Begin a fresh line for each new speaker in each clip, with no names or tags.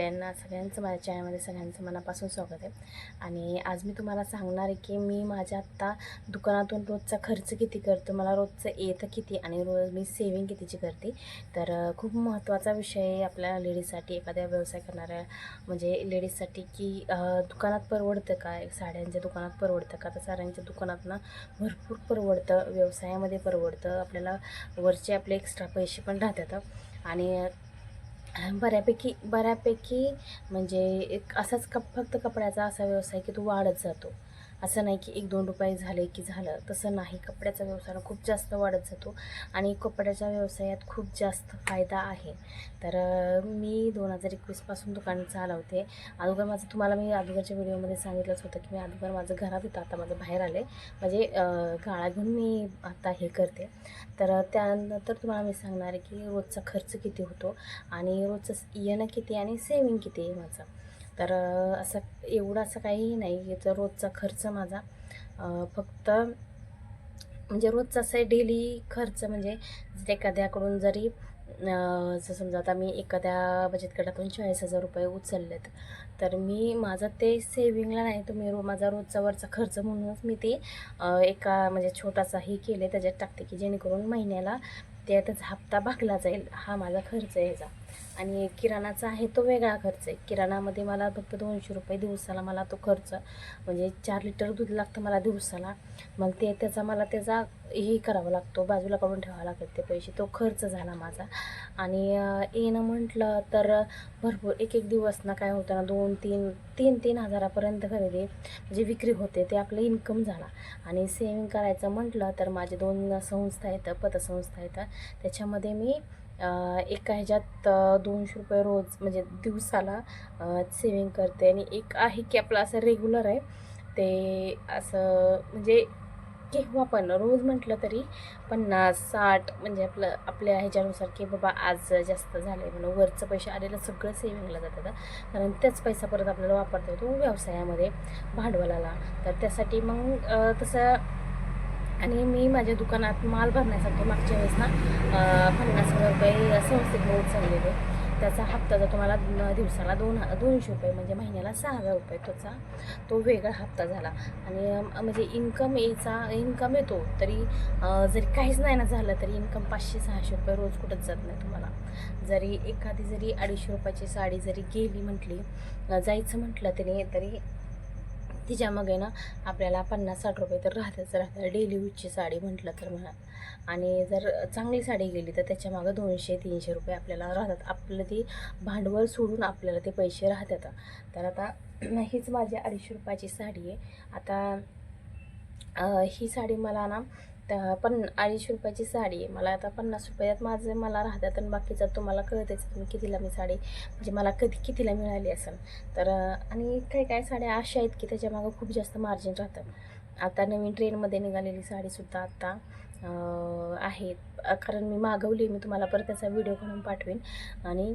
सगळ्यांना सगळ्यांचं माझ्या चॅनलमध्ये सगळ्यांचं मनापासून स्वागत आहे. आणि आज मी तुम्हाला सांगणार आहे की मी माझ्या आत्ता दुकानातून रोजचा खर्च किती करतो मला रोजचं येतं किती आणि रोज मी सेविंग कितीची करते. तर खूप महत्त्वाचा विषय आहे आपल्या लेडीजसाठी एखाद्या व्यवसाय करणाऱ्या म्हणजे लेडीजसाठी की दुकानात परवडतं का साड्यांच्या दुकानात परवडतं का? तर साड्यांच्या दुकानात ना भरपूर परवडतं व्यवसायामध्ये परवडतं आपल्याला वरचे आपले एक्स्ट्रा पैसे पण राहतात. आणि बऱ्यापैकी बऱ्यापैकी म्हणजे एक असाच कप फक्त कपड्याचा असा व्यवसाय की तो वाढत जातो. असं नाही की एक दोन रुपये झाले की झालं तसं नाही. कपड्याचा व्यवसाय खूप जास्त वाढत जातो आणि कपड्याच्या व्यवसायात खूप जास्त फायदा आहे. तर मी दोन हजार एकवीसपासून दुकान चालवते. अगोदर माझं तुम्हाला मी अगोदरच्या व्हिडिओमध्ये सांगितलंच होतं की मी अगोदर माझं घरात होतं आता माझं बाहेर आले. म्हणजे गाळा घेऊन मी आता हे करते. तर त्यानंतर तुम्हाला मी सांगणार आहे की रोजचा खर्च किती होतो आणि रोजचं येणं किती आणि सेविंग किती आहे माझं. तर असं एवढं असं काहीही नाही याचा रोजचा खर्च माझा. फक्त म्हणजे रोजचा असं डेली खर्च म्हणजे एखाद्याकडून जरी जर समजा आता मी एखाद्या बचत गटातून चाळीस हजार रुपये उचललेत तर मी माझं ते सेविंगला नाही तर मी रो माझा रोजचा वरचा खर्च म्हणूनच मी ते एका म्हणजे छोटासाही केले त्याच्यात टाकते की जेणेकरून महिन्याला ते त्याचा हप्ता भागला जाईल हा माझा खर्च आहे याचा. आणि किराणाचा आहे तो वेगळा खर्च आहे. किराणामध्ये मला फक्त दोनशे रुपये दिवसाला मला तो खर्च म्हणजे चार लिटर दूध लागतं मला दिवसाला. मग ते त्याचा मला त्याचा हे करावा लागतो बाजूला काढून ठेवावा लागतं ते पैसे. तो खर्च झाला माझा. आणि येणं म्हटलं तर भरपूर एक एक दिवस ना काय होतं ना दोन तीन तीन तीन हजारापर्यंत खरेदी म्हणजे विक्री होते ते आपलं इन्कम झाला. आणि सेविंग करायचं म्हटलं तर माझे दोन संस्था आहेत पतसंस्था आहेत. त्याच्यामध्ये मी एका ह्याच्यात दोनशे रुपये रोज म्हणजे दिवसाला सेविंग करते. आणि एक आहे की आपलं असं रेग्युलर आहे. ते असं म्हणजे केव्हा पण रोज म्हटलं तरी पन्नास साठ म्हणजे आपलं आपल्या ह्याच्यानुसार की बाबा आज जास्त झालं आहे म्हणून वरचं पैसे आलेलं सगळं सेविंगला जातं कारण त्याच पैसा परत आपल्याला वापरता येतो व्यवसायामध्ये भांडवलाला. तर त्यासाठी मग तसं आणि मी माझ्या दुकानात माल भरण्यासाठी मागच्या वेळेस ना पन्नास हजार रुपये संस्थेकडे चाललेले. त्याचा हप्ता जर तुम्हाला दिवसाला दोन दोनशे रुपये म्हणजे महिन्याला सहा हजार रुपये त्याचा तो वेगळा हप्ता झाला. आणि म्हणजे इन्कम याचा इन्कम येतो तरी जरी काहीच नाही ना झालं तरी इन्कम पाचशे सहाशे रुपये रोज कुठंच जात नाही तुम्हाला. जरी एखादी जरी अडीचशे रुपयाची साडी जरी गेली म्हटली जायचं म्हटलं तरी तरी तिच्यामागे ना आपल्याला पन्नास साठ रुपये तर राहतच राहतात डेली यूजची साडी म्हटलं तर म्हणा. आणि जर चांगली साडी गेली तर त्याच्यामागं दोनशे तीनशे रुपये आपल्याला राहतात. आपलं ती भांडवल सोडून आपल्याला ते पैसे राहतात. तर आता हीच माझी अडीचशे रुपयाची साडी आहे. आता ही साडी मला ना त्या पण अडीचशे रुपयाची साडी आहे. मला आता पन्नास रुपयात माझं मला राहतात आणि बाकीचं तुम्हाला कळतेच मी कितीला मी साडी म्हणजे मला कधी कितीला मिळाली असेल. तर आणि काही काही साड्या अशा आहेत की त्याच्यामागं खूप जास्त मार्जिन राहतं आता नवीन ट्रेनमध्ये निघालेली साडीसुद्धा आत्ता आहेत. कारण मी मागवली मी तुम्हाला परत त्याचा व्हिडिओ काढून पाठवेन. आणि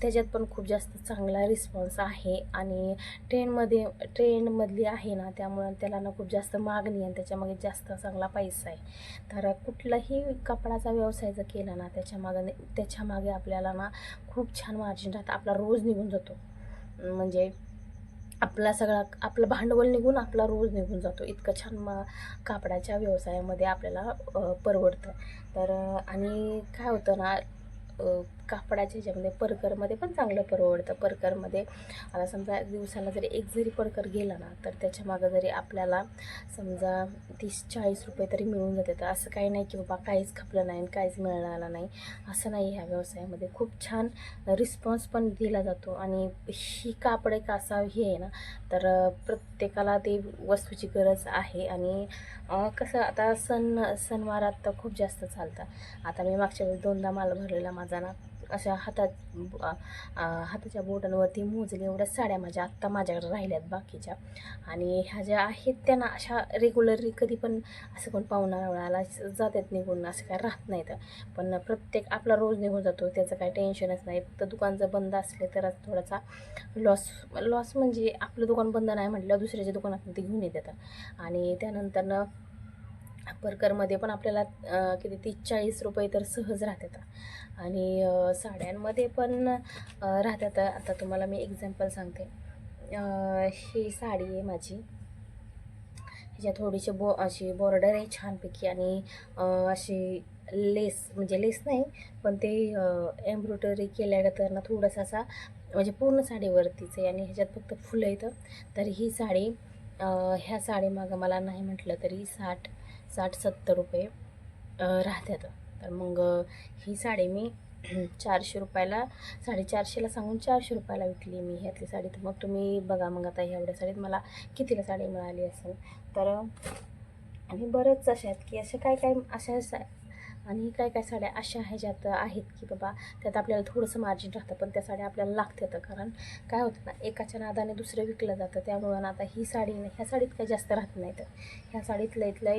त्याच्यात पण खूप जास्त चांगला रिस्पॉन्स आहे. आणि ट्रेनमध्ये ट्रेनमधली आहे ना त्यामुळं त्याला ना खूप जास्त मागणी आणि त्याच्यामागे जास्त चांगला पैसा आहे. तर कुठलाही कपडाचा व्यवसाय जर केला ना त्याच्यामागं त्याच्यामागे आपल्याला ना खूप छान मार्जिन राहतं. आपला रोज निघून जातो. म्हणजे आपला सगळा आपलं भांडवल निघून आपला रोज निघून जातो. इतकं छान मा कापडाच्या व्यवसायामध्ये आपल्याला परवडतं. तर आणि काय होतं ना कापडाचे कापडाच्या ह्याच्यामध्ये परकरमध्ये पण चांगलं परवडतं. परकरमध्ये आता समजा दिवसाला जरी एक जरी परकर गेला ना तर त्याच्या मागं जरी आपल्याला समजा तीस चाळीस रुपये तरी मिळून जाते. तर असं काही नाही की बाबा काहीच खपलं नाही आणि काहीच मिळालं नाही. असं नाही ह्या व्यवसायामध्ये. खूप छान रिस्पॉन्स पण दिला जातो. आणि ही कापड एक असा हे आहे ना तर प्रत्येकाला ते वस्तूची गरज आहे. आणि कसं आता सण सणवारात तर खूप जास्त चालतं. आता मी मागच्या वेळेस दोनदा माल भरलेला माझा ना अशा हातात हाताच्या बोटांवरती मोजले एवढ्या साड्या माझ्या आत्ता माझ्याकडे राहिल्यात बाकीच्या. आणि ह्या ज्या आहेत त्यांना अशा रेग्युलरली कधी पण असं कोण पाहुणा रावळाला जातात निघून असं काय राहत नाही तर. पण प्रत्येक आपला रोज निघून जातो त्याचं काही टेन्शनच नाही. फक्त दुकान जर बंद असले तरच थोडासा लॉस लॉस म्हणजे आपलं दुकान बंद नाही म्हटलं दुसऱ्याच्या दुकानात ते घेऊन येतात. आणि त्यानंतरनं परकरमध्ये पण आपल्याला किती तीस चाळीस रुपये तर सहज राहतात. आणि साड्यांमध्ये पण राहतात. आता तुम्हाला मी एक्झाम्पल सांगते. ही साडी आहे माझी. ह्याच्यात थोडीशी बो अशी बॉर्डर आहे छानपैकी आणि अशी लेस म्हणजे लेस नाही पण ते एम्ब्रॉयडरी केल्यानंतर ना थोडासा असा म्हणजे पूर्ण साडीवरतीच आहे आणि ह्याच्यात फक्त फुलं येतं. तर ही साडी ह्या साडीमागं मला नाही म्हटलं तरी साठ साठ सत्तर रुपये राहतात तर मग ही साडी मी चारशे रुपयाला साडेचारशेला सांगून चारशे रुपयाला विकली मी ह्यातली साडी. तर मग तुम्ही बघा मग आता एवढ्या साडीत मला कितीला साडी मिळाली असेल. तर आणि बरंच अशा आहेत की अशा काय काय अशा सा आणि काय काय साड्या अशा आहे ज्यात आहेत की बाबा त्यात आपल्याला थोडंसं मार्जिन राहतं पण त्या साड्या आपल्याला लागतात. कारण काय होतं ना एकाच्या नादाने दुसरं विकलं जातं. त्यामुळं ना आता ही साडी नाही ह्या साडीत काही जास्त राहत नाही तर ह्या साडीतलं इथलं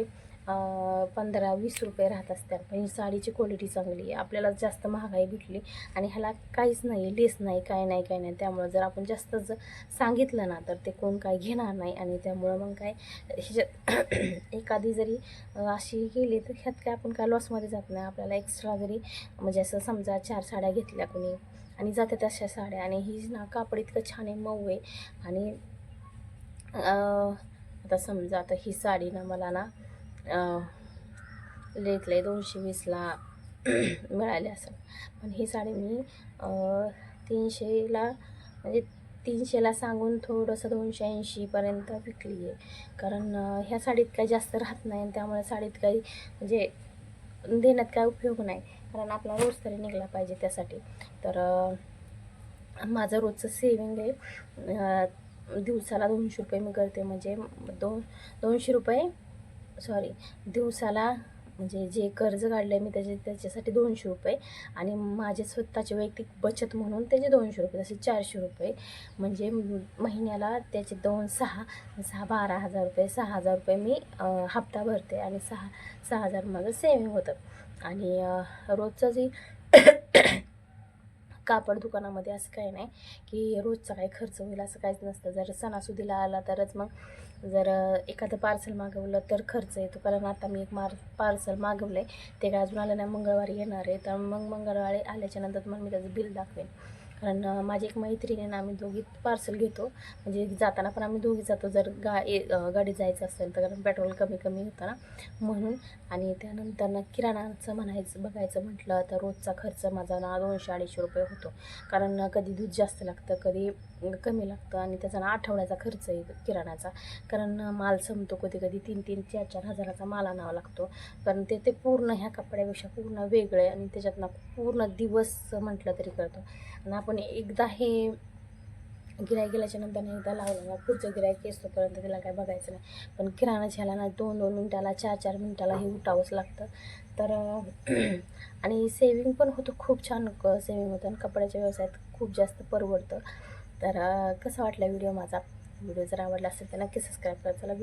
पंधरा वीस रुपये राहत असतात. पण ही साडीची क्वालिटी चांगली आहे. आपल्याला जास्त महागाई भेटली आणि ह्याला काहीच नाही लेस नाही काय नाही काय नाही. त्यामुळं जर आपण जास्त जर सांगितलं ना तर ते कोण काय घेणार नाही आणि त्यामुळं मग काय ह्याच्यात एखादी जरी अशी गेली तर ह्यात काय आपण काय लॉसमध्ये जात नाही. आपल्याला एक्स्ट्रा जरी म्हणजे असं समजा चार साड्या घेतल्या कोणी आणि जातात अशा साड्या आणि ही ना कापड इतकं छान आहे मऊ आहे आणि आता समजा आता ही साडी ना मला ना लेत दोनशे वीसला मिळाले असेल. पण ही साडी मी तीनशेला म्हणजे तीनशेला सांगून थोडंसं दोनशे ऐंशीपर्यंत विकली आहे कारण ह्या साडीत काही जास्त राहत नाही आणि त्यामुळे साडीत काही म्हणजे देण्यात काय उपयोग नाही. कारण आपला रोज तरी निघला पाहिजे त्यासाठी. तर माझं रोजचं सेविंग आहे. दिवसाला दोनशे रुपये मी करते. म्हणजे दोन दोनशे रुपये सॉरी दिवसाला म्हणजे जे कर्ज काढलं आहे मी त्याचे त्याच्यासाठी दोनशे रुपये आणि माझे स्वतःचे वैयक्तिक बचत म्हणून त्याचे दोनशे रुपये तसे चारशे रुपये. म्हणजे महिन्याला त्याचे दोन सहा सहा बारा हजार रुपये सहा हजार रुपये मी हप्ता भरते आणि सहा सहा हजार माझं सेविंग होतं. आणि रोजचं जे कापड दुकानामध्ये असं काही नाही की रोजचा काही खर्च होईल असं काहीच नसतं. जर सणासुदीला आला तरच मग जर एखादं पार्सल मागवलं तर खर्च येतो. कारण आता मी एक मार पार्सल मागवलं आहे ते काय अजून आलं नाही मंगळवारी येणार आहे. तर मग मंगळवारी आल्याच्यानंतर तुम्हाला मग मी त्याचं बिल दाखवेन. कारण माझी एक मैत्रिणी ना आम्ही दोघी पार्सल घेतो. म्हणजे जाताना पण आम्ही दोघी जातो जर गा ए- गाडी जायचं असेल तर कारण पेट्रोल कमी कमी होतं ना. म्हणून आणि त्यानंतर ना किराणाचं म्हणायचं बघायचं म्हटलं तर रोजचा खर्च माझा ना दोनशे अडीचशे रुपये होतो. कारण कधी दूध जास्त लागतं कधी कमी लागतं आणि त्याचा ना आठवड्याचा खर्च आहे किराणाचा. कारण माल संपतो कधी कधी तीन तीन चार चार हजाराचा माल आणावा लागतो. कारण ते ते पूर्ण ह्या कपड्यापेक्षा पूर्ण वेगळं आहे आणि त्याच्यात ना पूर्ण दिवस म्हटलं तरी करतो आणि आपण एकदा हे गिरायक गेल्याच्यानंतर एकदा लावलं ना पुढचं गिरायक येतोपर्यंत त्याला काय बघायचं नाही. पण किराणा ह्याला ना दोन दोन मिनटाला चार चार मिनटाला हे उठावंच लागतं. तर आणि सेविंग पण होतं खूप छान सेविंग होतं आणि कपड्याच्या व्यवसायात खूप जास्त परवडतं. तर कसा वाटला व्हिडिओ माझा? व्हिडिओ जर आवडला असेल तर नक्की सबस्क्राईब करा. चला